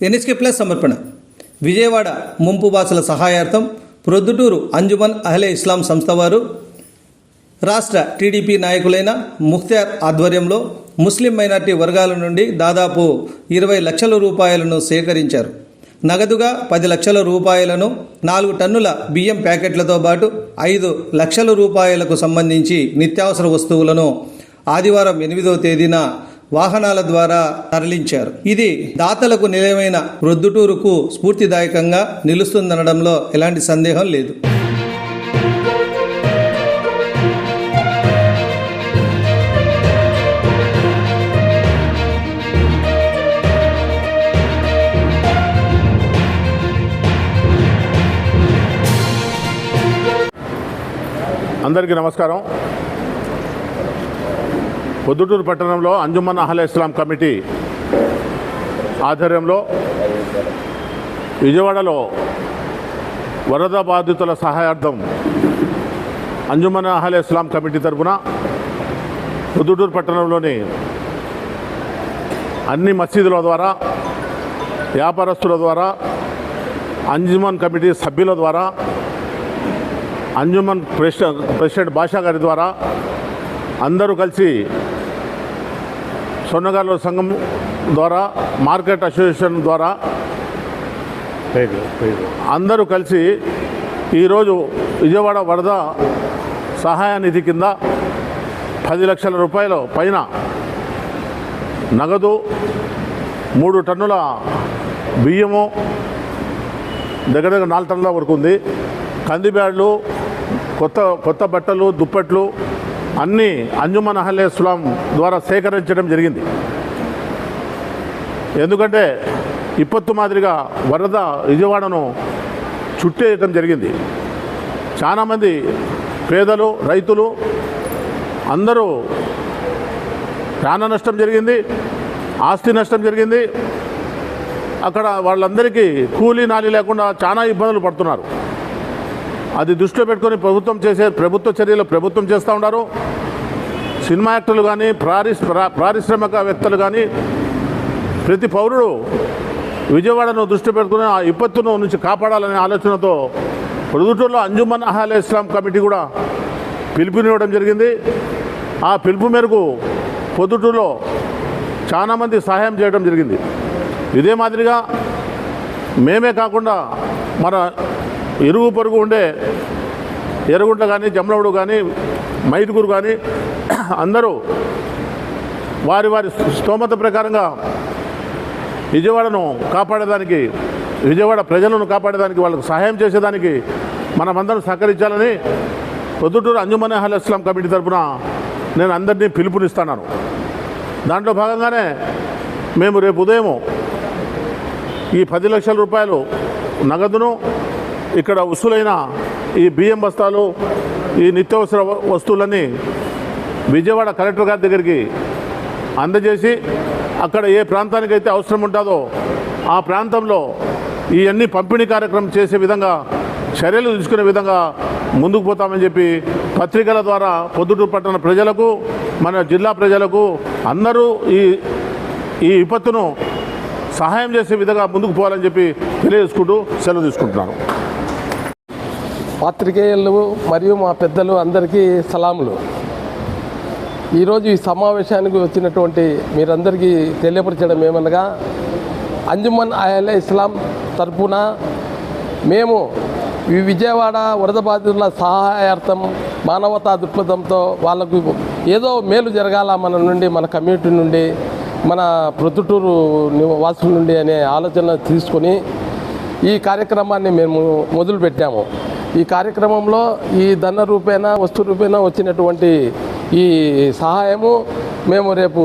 NSK plus సమర్పణ. విజయవాడ ముంపు బాసల సహాయార్థం ప్రొద్దుటూరు అంజుమన్ అహ్లే ఇస్లాం సంస్థ వారు. రాష్ట్ర టీడీపీ నాయకులైన ముఖ్తార్ ఆధ్వర్యంలో ముస్లిం మైనార్టీ వర్గాల నుండి దాదాపు ఇరవై లక్షల రూపాయలను సేకరించారు. నగదుగా పది లక్షల రూపాయలను నాలుగు టన్నుల బియ్యం ప్యాకెట్లతో పాటు ఐదు లక్షల రూపాయలకు సంబంధించి నిత్యావసర వస్తువులను ఆదివారం ఎనిమిదవ తేదీన వాహనాల ద్వారా తరలించారు. ఇది దాతలకు నిలయమైన ప్రొద్దుటూరుకు స్ఫూర్తిదాయకంగా నిలుస్తుందనడంలో ఎలాంటి సందేహం లేదు. అందరికీ నమస్కారం. పొద్దుటూరు పట్టణంలో అంజుమన్ అహల్ ఇస్లాం కమిటీ ఆధ్వర్యంలో విజయవాడలో వరద బాధితుల సహాయార్థం అంజుమన్ అహల్ ఇస్లాం కమిటీ తరపున పొద్దుటూరు పట్టణంలోని అన్ని మసీదుల ద్వారా వ్యాపారస్తుల ద్వారా అంజుమన్ కమిటీ సభ్యుల ద్వారా అంజుమన్ ప్రెసిడెంట్ ప్రెసిడెంట్ భాషా గారి ద్వారా అందరూ కలిసి సొన్నగారుల సంఘం ద్వారా మార్కెట్ అసోసియేషన్ ద్వారా అందరూ కలిసి ఈరోజు విజయవాడ వరద సహాయ నిధి కింద పది లక్షల రూపాయల పైన నగదు మూడు టన్నుల బియ్యము దగ్గర దగ్గర నాలుగు టన్నుల వరకు ఉంది. కంది బ్యాడ్లు కొత్త కొత్త బట్టలు దుప్పట్లు అన్నీ అంజుమన్ అహల్య ఇస్లాం ద్వారా సేకరించడం జరిగింది. ఎందుకంటే ఇప్పత్తు మాదిరిగా వరద విజయవాడను చుట్టేయటం జరిగింది. చాలామంది పేదలు రైతులు అందరూ ప్రాణ నష్టం జరిగింది ఆస్తి నష్టం జరిగింది. అక్కడ వాళ్ళందరికీ కూలీ నాలి లేకుండా చాలా ఇబ్బందులు పడుతున్నారు. అది దృష్టిలో పెట్టుకొని ప్రభుత్వం చేసే ప్రభుత్వ చర్యలు ప్రభుత్వం చేస్తూ ఉన్నారు. సినిమా యాక్టర్లు కానీ పారిశ్ పారిశ్రామికవేత్తలు కానీ ప్రతి పౌరుడు విజయవాడను దృష్టి పెట్టుకుని ఆ విపత్తును నుంచి కాపాడాలనే ఆలోచనతో పొదుటూరులో అంజుమన్ అహాల్ ఇస్లాం కమిటీ కూడా పిలుపునివ్వడం జరిగింది. ఆ పిలుపు మేరకు పొద్దుటూరులో చాలామంది సహాయం చేయడం జరిగింది. ఇదే మాదిరిగా మేమే కాకుండా మన ఇరుగు పొరుగు ఉండే ఎరుగుంట కానీ జమలవుడు కానీ మైదుగురు కానీ అందరూ వారి వారి స్తోమత ప్రకారంగా విజయవాడను కాపాడేదానికి విజయవాడ ప్రజలను కాపాడేదానికి వాళ్ళకు సహాయం చేసేదానికి మనమందరం సహకరించాలని పొద్దుటూరు అంజుమన్ అహల్ ఇస్లాం కమిటీ తరఫున నేను అందరినీ పిలుపునిస్తున్నాను. దాంట్లో భాగంగానే మేము రేపు ఉదయము ఈ పది లక్షల రూపాయలు నగదును ఇక్కడ వసూలైన ఈ బియ్యం బస్తాలు ఈ నిత్యావసర వస్తువులన్నీ విజయవాడ కలెక్టర్ గారి దగ్గరికి అందజేసి అక్కడ ఏ ప్రాంతానికైతే అవసరం ఉంటుందో ఆ ప్రాంతంలో ఇవన్నీ పంపిణీ కార్యక్రమం చేసే విధంగా చర్యలు తీసుకునే విధంగా ముందుకు పోతామని చెప్పి పత్రికల ద్వారా పొద్దుటూరు పట్టణ ప్రజలకు మన జిల్లా ప్రజలకు అందరూ ఈ ఈ విపత్తును సహాయం చేసే విధంగా ముందుకు పోవాలని చెప్పి తెలియజేసుకుంటూ సెలవు తీసుకుంటున్నాను. పాత్రికేయులు మరియు మా పెద్దలు అందరికీ సలాములు. ఈరోజు ఈ సమావేశానికి వచ్చినటువంటి మీరందరికీ తెలియపరచడం ఏమనగా అంజుమన్ అహ్లే ఇస్లాం తరపున మేము ఈ విజయవాడ వరద బాధితుల సహాయార్థం మానవతా దృక్పథంతో వాళ్ళకు ఏదో మేలు జరగాల మన నుండి మన కమ్యూనిటీ నుండి మన ప్రొద్దుటూరు నివ- వాసుల నుండి అనే ఆలోచన తీసుకొని ఈ కార్యక్రమాన్ని మేము మొదలుపెట్టాము. ఈ కార్యక్రమంలో ఈ ధన రూపేణ వస్తు రూపేణ వచ్చినటువంటి ఈ సహాయము మేము రేపు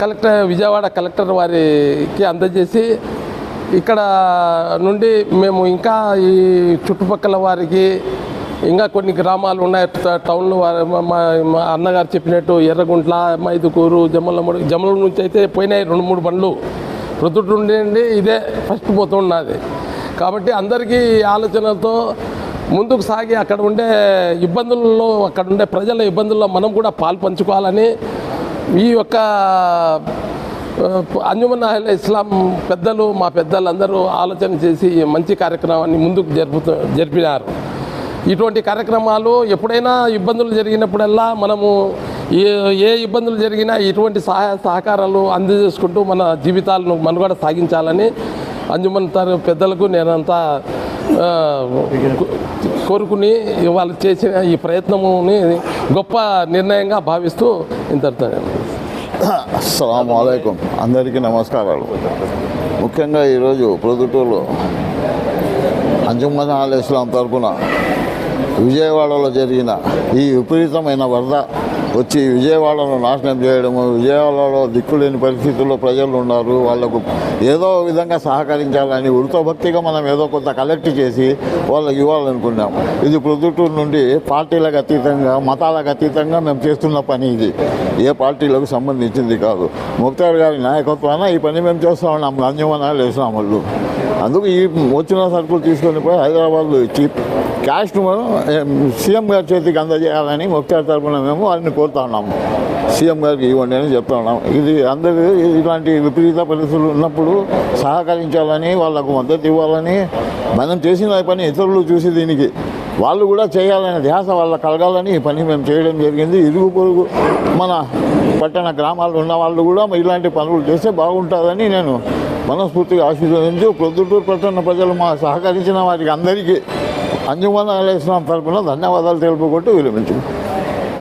కలెక్టర్ విజయవాడ కలెక్టర్ వారికి అందజేసి ఇక్కడ నుండి మేము ఇంకా ఈ చుట్టుపక్కల వారికి ఇంకా కొన్ని గ్రామాలు ఉన్నాయి. టౌన్లు టౌన్లో మా- అన్నగారు చెప్పినట్టు ఎర్రగుంట్ల మైదుకూరు జమ్మలమూడు జమ్మల నుంచి అయితే పోయినాయి రెండు మూడు బండ్లు. ప్రొద్దుటి నుండి ఇదే ఫస్ట్ పోతున్నది కాబట్టి అందరికీ ఆలోచనలతో ముందుకు సాగి అక్కడ ఉండే ఇబ్బందుల్లో అక్కడ ఉండే ప్రజల ఇబ్బందుల్లో మనం కూడా పాలు పంచుకోవాలని ఈ యొక్క అంజుమన్ అహ్ల ఇస్లాం పెద్దలు మా పెద్దలందరూ ఆలోచన చేసి మంచి కార్యక్రమాన్ని ముందుకు జరుపుతూ జరిపినారు. ఇటువంటి కార్యక్రమాలు ఎప్పుడైనా ఇబ్బందులు జరిగినప్పుడల్లా మనము ఏ ఏ ఇబ్బందులు జరిగినా ఇటువంటి సహాయ సహకారాలు అందజేసుకుంటూ మన జీవితాలను మనుగడ సాగించాలని అంజుమన్ తర పెద్దలకు నేనంతా కోరుకుని వాళ్ళు చేసిన ఈ ప్రయత్నముని గొప్ప నిర్ణయంగా భావిస్తూ ఇంతటితో అస్సలం వాలేకుం అందరికీ నమస్కారాలు. ముఖ్యంగా ఈరోజు ప్రొద్దుటూరులో అంజుమన్ అల్ ఇస్లాం విజయవాడలో జరిగిన ఈ విపరీతమైన వరద వచ్చి విజయవాడను నాశనం చేయడము విజయవాడలో దిక్కులేని పరిస్థితుల్లో ప్రజలు ఉన్నారు వాళ్ళకు ఏదో విధంగా సహకరించాలని ఉడత భక్తిగా మనం ఏదో కొంత కలెక్ట్ చేసి వాళ్ళకి ఇవ్వాలనుకున్నాం ఇది ప్రొద్దుటూరు నుండి పార్టీలకు అతీతంగా మతాలకు అతీతంగా మేము చేస్తున్న పని ఇది. ఏ పార్టీలకు సంబంధించింది కాదు. ముక్తార్ గారి నాయకత్వాన ఈ పని మేము చేస్తూ ఉన్నాం లంజమనాలు వేసినాం వాళ్ళు. అందుకు ఈ వచ్చిన సరుకులు తీసుకొని పోయి హైదరాబాద్లో ఇచ్చి క్యాష్ను మనం సీఎం గారి చేతికి అందజేయాలని ముక్తార్ తరఫున మేము వాళ్ళని కోరుతా ఉన్నాము. సీఎం గారికి ఇవ్వండి అని చెప్తా ఉన్నాం ఇది అందరూ ఇలాంటి విపరీత పరిస్థితులు ఉన్నప్పుడు సహకరించాలని వాళ్ళకు మద్దతు ఇవ్వాలని మనం చేసిన పని ఇతరులు చూసి దీనికి వాళ్ళు కూడా చేయాలనే ధ్యాస వాళ్ళ కలగాలని ఈ పని మేము చేయడం జరిగింది. ఇరుగు పొరుగు మన పట్టణ గ్రామాల్లో ఉన్న వాళ్ళు కూడా ఇలాంటి పనులు చేస్తే బాగుంటుందని నేను మనస్ఫూర్తిగా ఆశీర్వదించు. ప్రొద్దుటూరు పట్టణ ప్రజలు మా సహకరించిన వారికి అందరికీ అంజుమన్ అలీ తరపున ధన్యవాదాలు తెలుపుకుంటూ విరమించు